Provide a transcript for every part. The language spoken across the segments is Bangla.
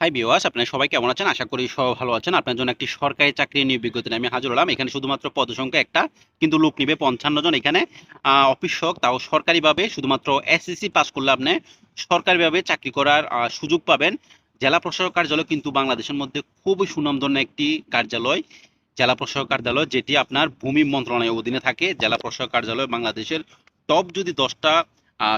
হাই বিওয়াস আপনারা সবাই কেমন আছেন? আশা করি সবাই ভালো আছেন। আপনার জন্য একটি সরকারি চাকরি নিয়ে বিজ্ঞপ্তি আমি হাজির হলাম। এখানে শুধুমাত্র পদসংখ্যা একটা, কিন্তু লোক নিবে পঞ্চান্ন জন। এখানে অফিসক তাও সরকারিভাবে শুধুমাত্র এসএসসি পাস করলে আপনি সরকারিভাবে চাকরি করার সুযোগ পাবেন। জেলা প্রশাসক কার্যালয় কিন্তু বাংলাদেশের মধ্যে খুবই সুনামধন্য একটি কার্যালয়। জেলা প্রশাসক কার্যালয় যেটি আপনার ভূমি মন্ত্রণালয়ের অধীনে থাকে। জেলা প্রশাসক কার্যালয় বাংলাদেশের টপ যদি দশটা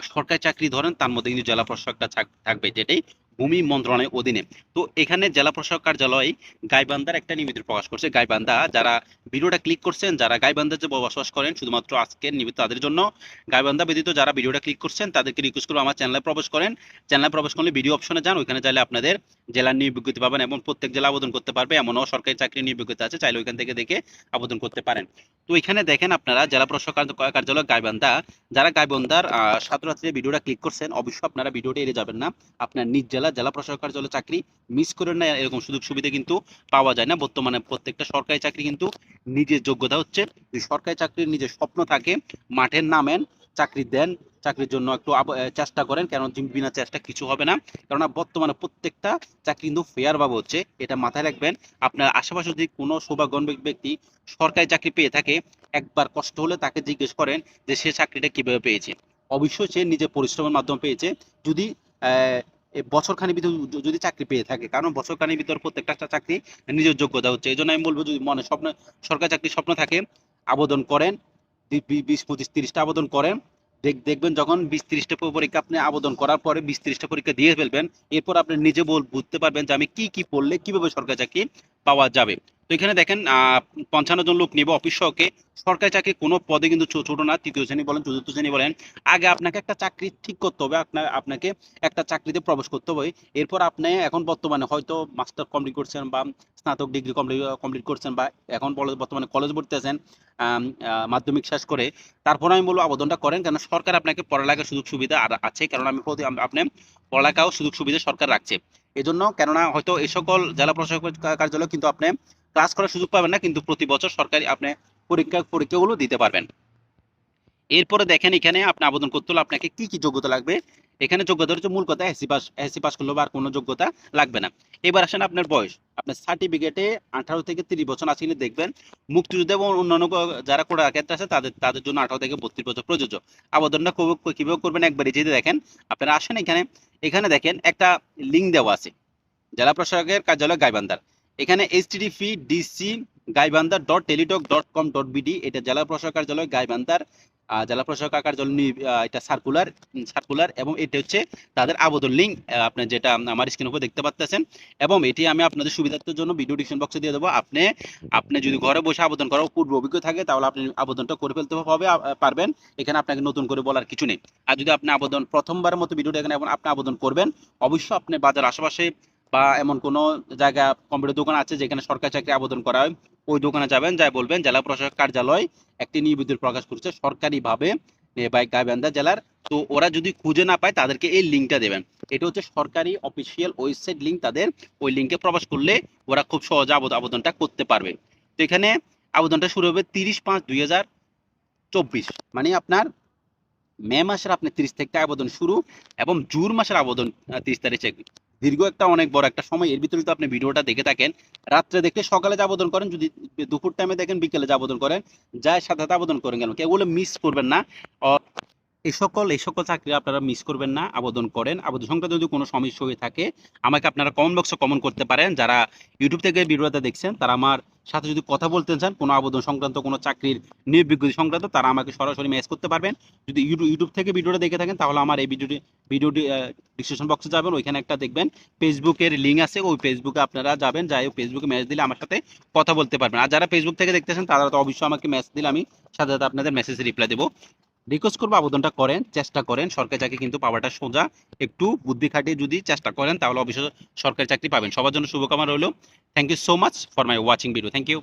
সরকারি চাকরি ধরেন, তার মধ্যে কিন্তু জেলা প্রশাসকটা থাক- থাকবে যেটাই ভূমি মন্ত্রণালয়ের অধীনে। তো এখানে জেলা প্রশাসক কার্যালয় গাইবান্ধার একটা নিবেদন প্রকাশ করছে। গাইবান্ধা যারা ভিডিওটা ক্লিক করছেন, যারা গাইবান্ধা যে বসবাস করেন, শুধুমাত্র আজকের নিবেদন তাদের জন্য। গাইবান্ধা ব্যতীত যারা ভিডিওটা ক্লিক করছেন, তাদেরকে রিকোয়েস্ট করব আমার চ্যানেলে প্রবেশ করেন। চ্যানেলে প্রবেশ করলে ভিডিও অপশনে যান। ওইখানে চাইলে আপনাদের জেলার নিয়োগ বিজ্ঞপ্তি পাবেন এবং প্রত্যেক জেলা আবেদন করতে পারবে। এমনও সরকারি চাকরি নিয়োগ বিজ্ঞপ্তি আছে। চাইলে ওইখান থেকে দেখে আবেদন করতে পারেন। তো এখানে দেখেন আপনারা জেলা প্রশাসক কার্য- কার্যালয় গাইবান্ধা, যারা গাইবান্ধার ছাত্রছাত্রী ভিডিওটা ক্লিক করছেন, অবশ্যই আপনারা ভিডিওটা এড়িয়ে যাবেন না। আপনার নিজ জেলা জেলা প্রশাসক কার্যালয় চাকরি মিস করেন না এরকম সুযোগ সুবিধা কিন্তু পাওয়া যায় না। বর্তমানে প্রত্যেকটা সরকারি চাকরি কিন্তু নিজের যোগ্যতা হচ্ছে। সরকারি চাকরির নিজের স্বপ্ন থাকে মাঠের নামেন, চাকরি দেন, চাকরির জন্য একটু চেষ্টা করেন জিম- বিনা চেষ্টা কিছু হবে না। কেননা বর্তমানে প্রত্যেকটা চাকরি কিন্তু ফেয়ার ভাবে হচ্ছে, এটা মাথায় রাখবেন। আপনার আশেপাশে যদি কোনো সৌভাগ্যবান ব্যক্তি সরকারি চাকরি পেয়ে থাকে, একবার কষ্ট হলে তাকে জিজ্ঞেস করেন যে সে চাকরিটা কীভাবে পেয়েছে। অবশ্যই সে নিজের পরিশ্রমের মাধ্যমে পেয়েছে। যদি আহ, এই বছরখানি ভিতর যদি চাকরি পেয়ে থাকে কারণ বছরখানির ভিতর প্রত্যেকটা চাকরি নিজের যোগ্যতা হচ্ছে এই জন্য আমি বলব যদি মনে স্বপ্ন সরকারি চাকরির স্বপ্ন থাকে আবেদন করেন বিশ পঁচিশ তিরিশটা আবেদন করেন দেখ- দেখবেন যখন বিশ তিরিশটা পরীক্ষা আপনি আবেদন করার পরে বিশ তিরিশটা পরীক্ষা দিয়ে ফেলবেন এরপর আপনি নিজে বল বুঝতে পারবেন যে আমি কি কি পড়লে কীভাবে সরকারি চাকরি পাওয়া যাবে। এখানে দেখেন পঞ্চান্ন জন লোক নিবে অফিস সহকে। সরকারি চাকরি কোনো পদে কিন্তু ছোট না। তৃতীয় শ্রেণি বলেন, চতুর্থ শ্রেণি বলেন। আগে আপনাকে একটা চাকরি ঠিক করতে হবে, আপনার, আপনাকে একটা চাকরিতে প্রবেশ করতে হবে। এরপর আপনি এখন বর্তমানে হয়তো মাস্টার কমপ্লিট করছেন বা স্নাতক ডিগ্রি কমপ্লিট কমপ্লিট করছেন বা এখন বর্তমানে কলেজ ভর্তি আছেন মাধ্যমিক শেষ করে। তারপর আমি বলব আবেদনটা করেন কারণ সরকার আপনাকে পড়ালেখার সুযোগ সুবিধা আর আছে কারণ আমি প্রতি আপনি পড়ালেখাও সুযোগ সুবিধা সরকার রাখছে। এজন্য কেননা হয়তো এই সকল জেলা প্রশাসক কার্যালয় কিন্তু আপনি ক্লাস করার সুযোগ পাবেন না, কিন্তু প্রতি বছর সরকারি আপনি পরীক্ষা, পরীক্ষাগুলো দিতে পারবেন। এরপরে দেখেন এখানে আপনি আবেদন করতে হলে আপনাকে কি কি যোগ্যতা লাগবে? এখানে যোগ্যতা হচ্ছে মূল কথা এসি পাস এসি পাস করলে আর কোনো যোগ্যতা লাগবে না। এবার আসেন আপনার বয়স। আপনার সার্টিফিকেটে আঠারো থেকে তিরিশ বছর আসলে দেখবেন। মুক্তিযুদ্ধ এবং অন্যান্য যারা কোটা ক্ষেত্রে আছে, তাদের তাদের জন্য আঠারো থেকে বত্রিশ বছর প্রযোজ্য। আবেদনটা কবে- কীভাবে করবেন একবার যেতে দেখেন, আপনারা আসেন এখানে। এখানে দেখেন একটা লিঙ্ক দেওয়া আছে। জেলা প্রশাসকের কার্যালয় গাইবান্ধার। এখানে এইচটিডিপি ডিসি গাইবান্ধার dot Teletalk dot com dot BD এটা জেলা প্রশাসক কার্যালয়, গাইবান্ধার জেলা প্রশাসক কার্যালয় এটা সার্কুলার সার্কুলার এবং এটা হচ্ছে তাদের আবেদন লিঙ্ক আপনি যেটা আমার স্ক্রিন উপর দেখতে পাচ্ছেন এবং এটি আমি আপনাদের সুবিধার্থের জন্য ভিডিও ডিসক্রিপশন বক্সে দিয়ে দেবো। আপনি আপনি যদি ঘরে বসে আবেদন করার পূর্ব অভিজ্ঞ থাকে, তাহলে আপনি আবেদনটা করে ফেলতে হবে পারবেন। এখানে আপনাকে নতুন করে বলার কিছু নেই। আর যদি আপনি আবেদন প্রথমবারের মতো ভিডিও এখানে আপনি আবেদন করবেন, অবশ্যই আপনি বাজার আশেপাশে বা এমন কোনো জায়গা কম্পিউটার দোকান আছে যেখানে সরকারি চাকরি আবেদন করা হয়, ওই দোকানে যাবেন, যাই বলবেন, জেলা প্রশাসক কার্যালয় একটি নিবেদন প্রকাশ করছে সরকারিভাবে বাই গাইবান্ধা জেলার। তো ওরা যদি খুঁজে না পায়, তাদেরকে এই লিঙ্কটা দেবেন। এটা হচ্ছে সরকারি অফিসিয়াল ওয়েবসাইট লিঙ্ক তাদের। ওই লিঙ্কে প্রবেশ করলে ওরা খুব সহজে আবেদ- আবেদনটা করতে পারবে। তো এখানে আবেদনটা শুরু হবে তিরিশ পাঁচ দুই হাজার চব্বিশ। মানে আপনার মে মাসের আপনার তিরিশ থেকে আবেদন শুরু এবং জুন মাসের আবেদন তিরিশ তারিখে। দীর্ঘ একটা অনেক বড় একটা সময়, এর ভিতরে যদি আপনি ভিডিওটা দেখে থাকেন, রাত্রে দেখলে সকালে যে আবেদন করেন, যদি দুপুর টাইমে দেখেন, বিকেলে যে আবেদন করেন যায় সাথে সাথে আবেদন করেন কেন? কেউ মিস করবেন না। এই সকল এই সকল চাকরি আপনারা মিস করবেন না, আবেদন করেন। আবেদন সংক্রান্ত যদি কোনো সমস্যা হয়ে থাকে, আমাকে আপনারা কমেন্ট বক্সে কমেন্ট করতে পারেন। যারা ইউটিউব থেকে ভিডিওটা দেখছেন, তারা আমার সাথে যদি কথা বলতে চান, কোনো আবেদন সংক্রান্ত, কোনো চাকরির নিয়োগ সংক্রান্ত, তারা আমাকে সরাসরি মেসেজ করতে পারবেন। যদি ইউটিউব ইউটিউব থেকে ভিডিওটা দেখে থাকেন, তাহলে আমার এই ভিডিওটি ভিডিওটি ডিসক্রিপশন বক্সে যাবেন। ওইখানে একটা দেখবেন ফেসবুকের লিঙ্ক আছে। ওই ফেসবুকে আপনারা যাবেন, যাই ফেসবুকে মেসেজ দিলে আমার সাথে কথা বলতে পারবেন। আর যারা ফেসবুক থেকে দেখতেছেন, তারা তো অবশ্যই আমাকে মেসেজ দিলে আমি সাথে সাথে আপনাদের মেসেজে রিপ্লাই দেবো। রিকোয়েস্ট করব, আবেদনটা করেন, চেষ্টা করেন, সরকারি চাকরি কিন্তু পাওয়াটা সোজা। একটু বুদ্ধি খাটিয়ে যদি চেষ্টা করেন, তাহলে অবশ্যই সরকারি চাকরি পাবেন। সবার জন্য শুভকামনা রইল। Thank you so much for my watching video thank you